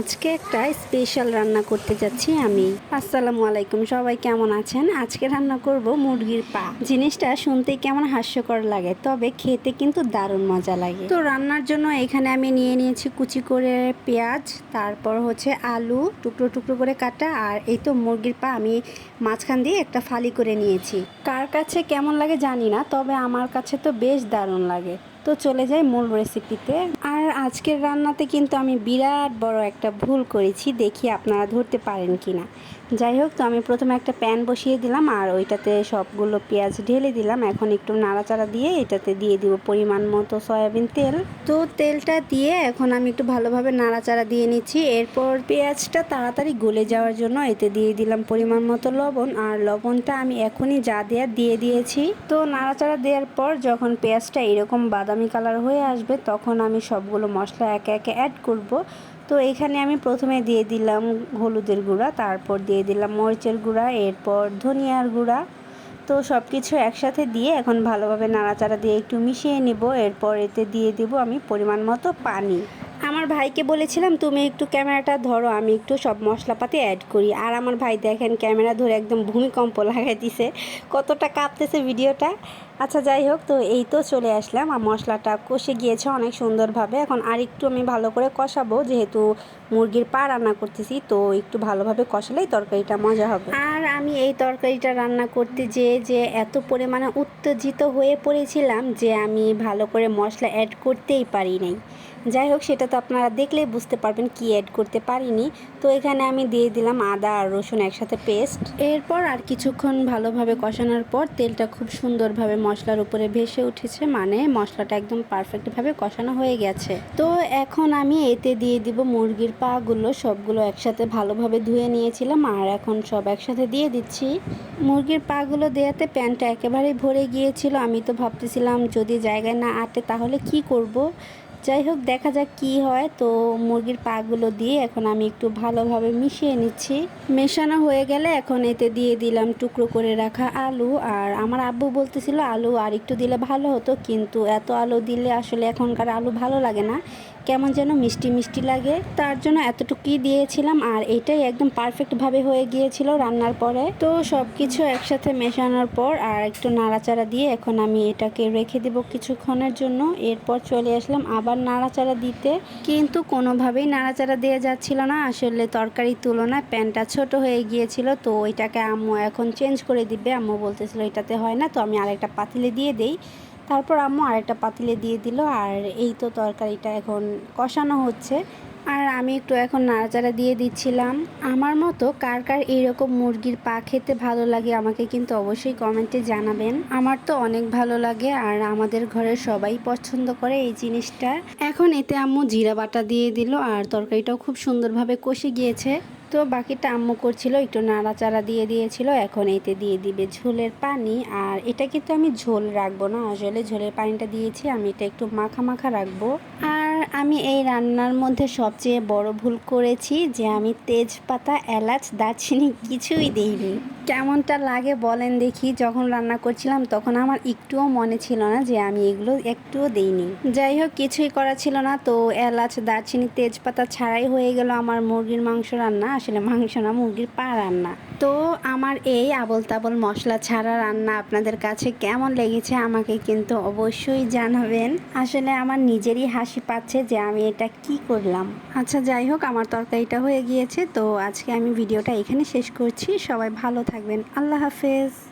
আজকে একটা স্পেশাল রান্না করতে যাচ্ছি আমি। আসসালামু আলাইকুম, সবাই কেমন আছেন? আজকে রান্না করব মুরগির পা। জিনিসটা শুনতেই কেমন হাস্যকর লাগে, তবে খেতে কিন্তু দারুণ মজা লাগে। তো রান্নার জন্য এখানে আমি নিয়ে নিয়েছি কুচি করে পেঁয়াজ, তারপর হচ্ছে আলু, টুকরো টুকরো করে কাটা, আর এই তো মুরগির পা আমি মাঝখান দিয়ে একটা ফালি করে নিয়েছি। কার কাছে কেমন লাগে জানি না, তবে আমার কাছে তো বেশ দারুণ লাগে। তো চলে যাই মূল রেসিপিতে আর আজকের রান্নাতে কিন্তু আমি বিরাট বড় একটা ভুল করেছি, দেখি আপনারা ধরতে পারেন কি না যাই হোক, তো আমি প্রথমে একটা প্যান বসিয়ে দিলাম, আর ওইটাতে সবগুলো পেঁয়াজ ঢেলে দিলাম। এখন একটু নাড়াচাড়া দিয়ে এটাতে দিয়ে দিব পরিমাণ মতো সয়াবিন তেল। তো তেলটা দিয়ে এখন আমি একটু ভালোভাবে নাড়াচাড়া দিয়ে নিচ্ছি। এরপর পেঁয়াজটা তাড়াতাড়ি গলে যাওয়ার জন্য এতে দিয়ে দিলাম পরিমাণ মতো লবণ। আর লবণটা আমি এখনই যা দেওয়ার দিয়ে দিয়েছি। তো নাড়াচাড়া দেওয়ার পর যখন পেঁয়াজটা এরকম বাদামি কালার হয়ে আসবে, তখন আমি সবগুলো মশলা একে একে অ্যাড করব। তো এখানে আমি প্রথমে দিয়ে দিলাম হলুদের গুঁড়া, তারপর দিয়ে দিলাম মরিচের গুঁড়া, এরপর ধনিয়ার গুঁড়া। তো সব কিছু একসাথে দিয়ে এখন ভালোভাবে নাড়াচাড়া দিয়ে একটু মিশিয়ে নিব, এরপর এতে দিয়ে দিব আমি পরিমাণ মতো পানি। আমার ভাইকে বলেছিলাম, তুমি একটু ক্যামেরাটা ধরো, আমি একটু সব মশলাপাতি অ্যাড করি। আর আমার ভাই দেখেন, ক্যামেরা ধরে একদম ভূমিকম্প লাগাই দিছে। কতটা কাঁপতেছে ভিডিওটা। আচ্ছা যাই হোক, তো এই তো চলে আসলাম। আর মশলাটা কষে গিয়েছে অনেক সুন্দরভাবে। এখন আর একটু আমি ভালো করে কষাবো, যেহেতু মুরগির পা রান্না করতেছি, তো একটু ভালোভাবে কষালেই তরকারিটা মজা হবে। আর আমি এই তরকারিটা রান্না করতে যেয়ে যে এত পরিমাণে উত্তেজিত হয়ে পড়েছিলাম যে আমি ভালো করে মশলা অ্যাড করতেই পারি নাই। যাই হোক, সেটা তো আপনারা দেখলেই বুঝতে পারবেন কি অ্যাড করতে পারিনি। তো এখানে আমি দিয়ে দিলাম আদা আর রসুন একসাথে পেস্ট এরপর আর কিছুক্ষণ ভালোভাবে কষানোর পর তেলটা খুব সুন্দরভাবে মশলার উপরে ভেসে উঠেছে মানে মশলাটা একদম পারফেক্টভাবে কষানো হয়ে গেছে তো এখন আমি এতে দিয়ে দিব মুরগির পাগুলো, সবগুলো একসাথে ভালোভাবে ধুয়ে নিয়েছিলাম আর এখন সব একসাথে দিয়ে দিচ্ছি মুরগির পাগুলো দেওয়াতে প্যানটা একেবারেই ভরে গিয়েছিল, আমি তো ভাবতেছিলাম যদি জায়গায় না আটে তাহলে কি করব। যাই হোক, দেখা যাক কি হয়। তো মুরগির পাগুলো দিয়ে এখন আমি একটু ভালোভাবে মিশিয়ে নিচ্ছি। মেশানো হয়ে গেলে এখন এতে দিয়ে দিলাম টুকরো করে রাখা আলু। আর আমার আব্বু বলতেছিল আলু আর একটু দিলে ভালো হতো, কিন্তু এত আলু দিলে আসলে এখনকার আলু ভালো লাগে না। কেমন যেন মিষ্টি মিষ্টি লাগে। তার জন্য এতটুকুই দিয়েছিলাম আর এটাই একদম পারফেক্টভাবে হয়ে গিয়েছিল রান্নার পরে। তো সব কিছু একসাথে মেশানোর পর আর একটু নাড়াচাড়া দিয়ে এখন আমি এটাকে রেখে দেব কিছুক্ষণের জন্য। এরপর চলে আসলাম আবার নাড়াচাড়া দিতে। কিন্তু কোনোভাবেই নাড়াচাড়া দেওয়া যাচ্ছিল না। আসলে তরকারির তুলনায় প্যানটা ছোট হয়ে গিয়েছিল, তো ওইটাকে আম্মু এখন চেঞ্জ করে দিবে। আম্মু বলতেছিল, এটাতে হয় না, তো আমি আরেকটা পাতিলে দিয়ে দেই। তারপর আম্মু আরেকটা পাতিলে দিয়ে দিল, আর এই তো তরকারিটা এখন কষানো হচ্ছে। আর আমি একটু এখন নাড়াচাড়া দিয়ে দিচ্ছিলাম। আমার মতো কার কার এইরকম মুরগির পা খেতে ভালো লাগে আমাকে কিন্তু অবশ্যই কমেন্টে জানাবেন। আমার তো অনেক ভালো লাগে আর আমাদের ঘরের সবাই পছন্দ করে এই জিনিসটা। এখন এতে আম্মু জিরা বাটা দিয়ে দিল আর তরকারিটাও খুব সুন্দরভাবে কষে গিয়েছে। তো বাকিটা আম্মু করছিল, একটু নাড়াচাড়া দিয়ে দিয়েছিল। এখন এতে দিয়ে দিবে ঝোলের পানি আর এটা কিন্তু আমি ঝোল রাখব না। আসলে ঝোলের পানিটা দিয়েছি, আমি এটা একটু মাখা মাখা রাখব। আমি এই রান্নার মধ্যে সবচেয়ে বড় ভুল করেছি যে আমি তেজপাতা, এলাচ, দারচিনি কিছুই দিইনি। কেমনটা লাগে বলেন দেখি। যখন রান্না করছিলাম তখন আমার একটুও মনে ছিল না যে আমি এগুলো একটুও দেইনি। যাই হোক, কিছুই করা ছিল না। তো এলাচ, দারচিনি, তেজপাতা ছাড়াই হয়ে গেল আমার মুরগির মাংস রান্না। আসলে মাংস না, মুরগির পা রান্না। তো আমার এই আবল তাবল মশলা ছাড়া রান্না আপনাদের কাছে কেমন লেগেছে আমাকে কিন্তু অবশ্যই জানাবেন। আসলে আমার নিজেরই হাসি পাচ্ছে যে আমি এটা কি করলাম। আচ্ছা যাই হোক, আমার তরকারিটা হয়ে গিয়েছে। তো আজকে আমি ভিডিওটা এখানে শেষ করছি। সবাই ভালো থাকবেন। আল্লাহ হাফেজ।